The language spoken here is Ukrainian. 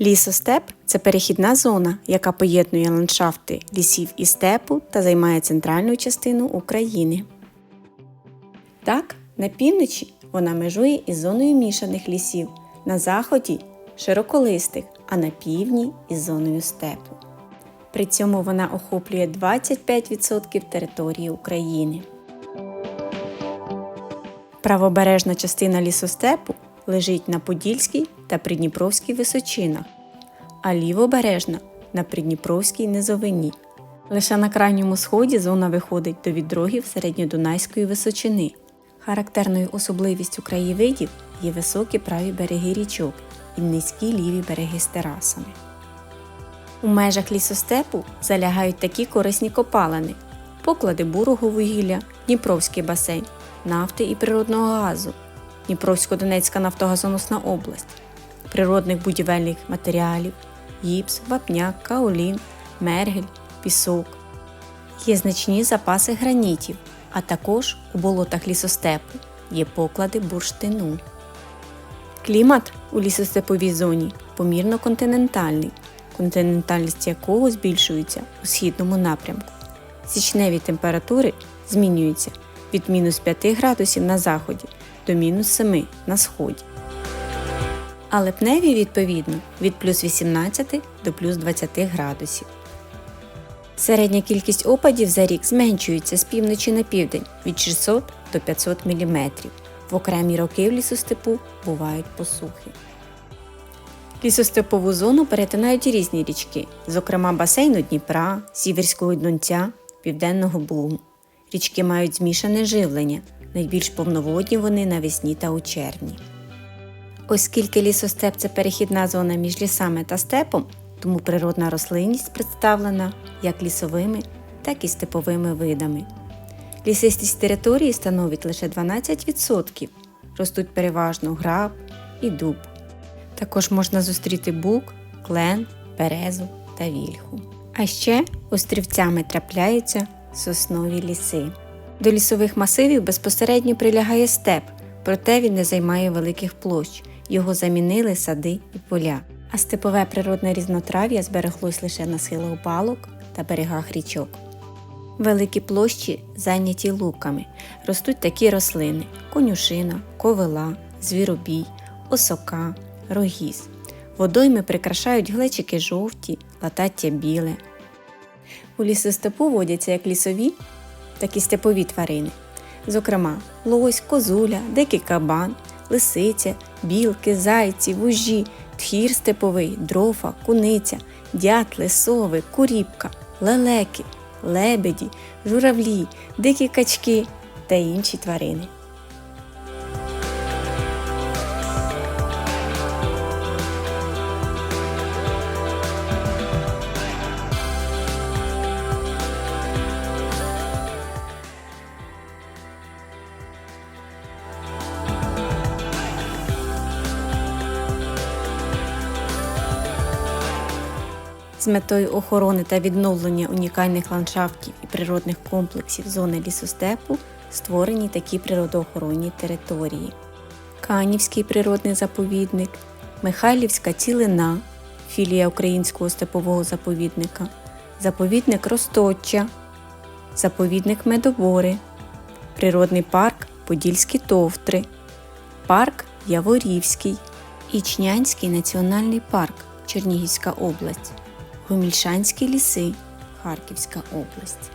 Лісостеп це перехідна зона, яка поєднує ландшафти лісів і степу та займає центральну частину України. Так, на півночі вона межує із зоною мішаних лісів, на заході широколистих, а на півдні із зоною степу. При цьому вона охоплює 25% території України. Правобережна частина лісостепу лежить на Подільській та Придніпровській височинах, а лівобережна на Придніпровській низовині. Лише на крайньому сході зона виходить до відрогів середньодунайської височини. Характерною особливістю краєвидів є високі праві береги річок і низькі ліві береги з терасами. У межах лісостепу залягають такі корисні копалини: поклади бурого вугілля, Дніпровський басейн, нафти і природного газу, Дніпровсько-Донецька нафтогазоносна область, природних будівельних матеріалів, гіпс, вапняк, каолін, мергель, пісок. Є значні запаси гранітів, а також у болотах лісостепу є поклади бурштину. Клімат у лісостеповій зоні помірно континентальний, континентальність якого збільшується у східному напрямку. Січневі температури змінюються від мінус 5 градусів на заході до мінус 7 на сході. А липневі, відповідно, від плюс 18 до плюс 20 градусів. Середня кількість опадів за рік зменшується з півночі на південь від 600 до 500 мм. В окремі роки в лісостепу бувають посухи. Лісостепову зону перетинають різні річки, зокрема басейну Дніпра, Сіверського Донця, Південного Бугу. Річки мають змішане живлення, найбільш повноводні вони навесні та у червні. Оскільки лісостеп це перехідна зона між лісами та степом, тому природна рослинність представлена як лісовими, так і степовими видами. Лісистість території становить лише 12%, ростуть переважно граб і дуб. Також можна зустріти бук, клен, березу та вільху. А ще острівцями трапляються соснові ліси. До лісових масивів безпосередньо прилягає степ, проте він не займає великих площ. Його замінили сади і поля. А степове природне різнотрав'я збереглось лише на схилах балок та берегах річок. Великі площі зайняті луками. Ростуть такі рослини: конюшина, ковила, звіробій, осока, рогіз. Водойми прикрашають глечики жовті, латаття біле. У лісостепу водяться як лісові, так і степові тварини. Зокрема, лось, козуля, дикий кабан, лисиця, білки, зайці, вужі, тхір степовий, дрофа, куниця, дятли, сови, куріпка, лелеки, лебеді, журавлі, дикі качки та інші тварини. З метою охорони та відновлення унікальних ландшафтів і природних комплексів зони лісостепу створені такі природоохоронні території: Канівський природний заповідник, Михайлівська цілина, філія Українського степового заповідника, заповідник Росточчя, заповідник Медобори, природний парк Подільські товтри, парк Яворівський, Ічнянський національний парк Чернігівська область. Гомільшанські ліси, Харківська область.